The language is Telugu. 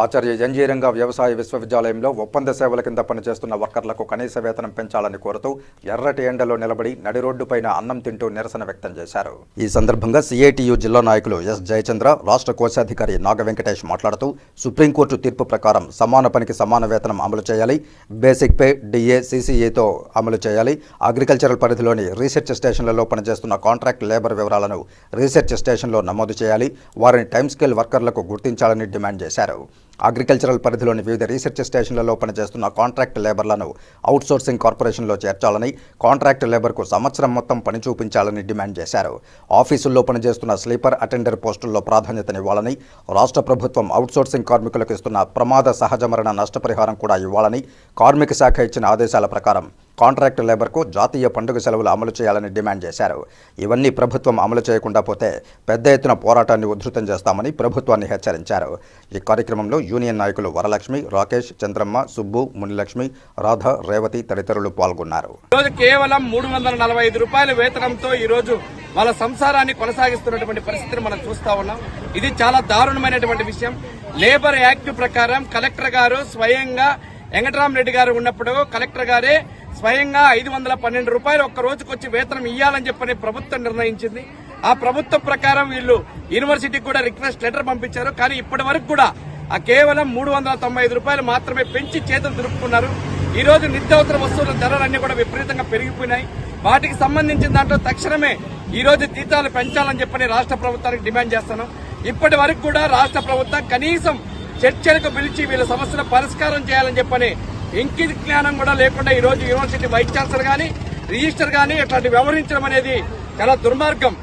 ఆచార్య ఎన్జీరంగ వ్యవసాయ విశ్వవిద్యాలయంలో ఒప్పంద సేవల కింద పనిచేస్తున్న వర్కర్లకు కనీస వేతనం పెంచాలని కోరుతూ ఎర్రటి ఎండలో నిలబడి నడి రోడ్డుపైన అన్నం తింటూ నిరసన వ్యక్తం చేశారు. ఈ సందర్భంగా సిఐటియు జిల్లా నాయకులు ఎస్ జయచంద్ర రాష్ట్ర కోశాధికారి నాగ వెంకటేష్ మాట్లాడుతూ సుప్రీంకోర్టు తీర్పు ప్రకారం సమాన పనికి సమాన వేతనం అమలు చేయాలి బేసిక్ పే డిఏ సిసిఏతో అమలు చేయాలి అగ్రికల్చరల్ పరిధిలోని రీసెర్చ్ స్టేషన్లలో పనిచేస్తున్న కాంట్రాక్ట్ లేబర్ వివరాలను రీసెర్చ్ స్టేషన్లో నమోదు చేయాలి వారిని టైమ్ స్కేల్ వర్కర్లకు గుర్తించాలని డిమాండ్ చేశారు. అగ్రికల్చరల్ పరిధిలోని వివిధ రీసెర్చ్ స్టేషన్లలో పనిచేస్తున్న కాంట్రాక్ట్ లేబర్లను అవుట్సోర్సింగ్ కార్పొరేషన్లో చేర్చాలని కాంట్రాక్ట్ లేబర్కు సంవత్సరం మొత్తం పని చూపించాలని డిమాండ్ చేశారు. ఆఫీసుల్లో పనిచేస్తున్న స్లీపర్ అటెండర్ పోస్టుల్లో ప్రాధాన్యతనివ్వాలని రాష్ట్ర ప్రభుత్వం అవుట్సోర్సింగ్ కార్మికులకు ఇస్తున్న ప్రమాద సహజ మరణ నష్టపరిహారం కూడా ఇవ్వాలని కార్మిక శాఖ ఇచ్చిన ఆదేశాల ప్రకారం కాంట్రాక్ట్ లేబర్కు జాతీయ పండుగ సెలవులు అమలు చేయాలని డిమాండ్ చేశారు. ఇవన్నీ ప్రభుత్వం అమలు చేయకుండా పోతే పెద్ద ఎత్తున పోరాటాన్ని ఉధృతం చేస్తామని ప్రభుత్వాన్ని హెచ్చరించారు. ఈ కార్యక్రమంలో యూనియన్ నాయకులు వరలక్ష్మి రాకేష్ చంద్రమ్మ సుబ్బు మునిలక్ష్మి రాధ రేవతి తదితరులు పాల్గొన్నారు. కేవలం మూడు వందల నలభై ఐదు రూపాయల వేతనంతో ఈ రోజు వాళ్ళ సంసారాన్ని కొనసాగిస్తున్నటువంటి పరిస్థితిని మనం చూస్తా ఉన్నాం. ఇది చాలా దారుణమైనటువంటి విషయం. లేబర్ యాక్ట్ ప్రకారం కలెక్టర్ గారు స్వయంగా వెంకటరామరెడ్డి గారు ఉన్నప్పుడు కలెక్టర్ గారే స్వయంగా ఐదు వందల పన్నెండు రూపాయలు ఒక్క రోజుకొచ్చి వేతనం ఇవ్వాలని చెప్పని ప్రభుత్వం నిర్ణయించింది. ఆ ప్రభుత్వం ప్రకారం వీళ్ళు యూనివర్సిటీకి కూడా రిక్వెస్ట్ లెటర్ పంపించారు. కానీ ఇప్పటి వరకు కూడా ఆ కేవలం మూడు వందల తొంభై ఐదు రూపాయలు మాత్రమే పెంచి చేతులు దురుపుకున్నారు ఈ రోజు నిత్యావసర వస్తువుల ధరలన్నీ కూడా విపరీతంగా పెరిగిపోయినాయి. వాటికి సంబంధించిన దాంట్లో తక్షణమే ఈ రోజు జీతాలు పెంచాలని చెప్పని రాష్ట్ర ప్రభుత్వానికి డిమాండ్ చేస్తాను ఇప్పటి వరకు కూడా రాష్ట్ర ప్రభుత్వం కనీసం చర్చలకు పిలిచి వీళ్ళ సమస్యను పరిష్కారం చేయాలని చెప్పని ఇంకిత జ్ఞానం కూడా లేకుండా ఈ రోజు యూనివర్సిటీ వైస్ ఛాన్సలర్ గాని రిజిస్టర్ గాని ఇట్లాంటి వ్యవహరించడం అనేది చాలా దుర్మార్గం.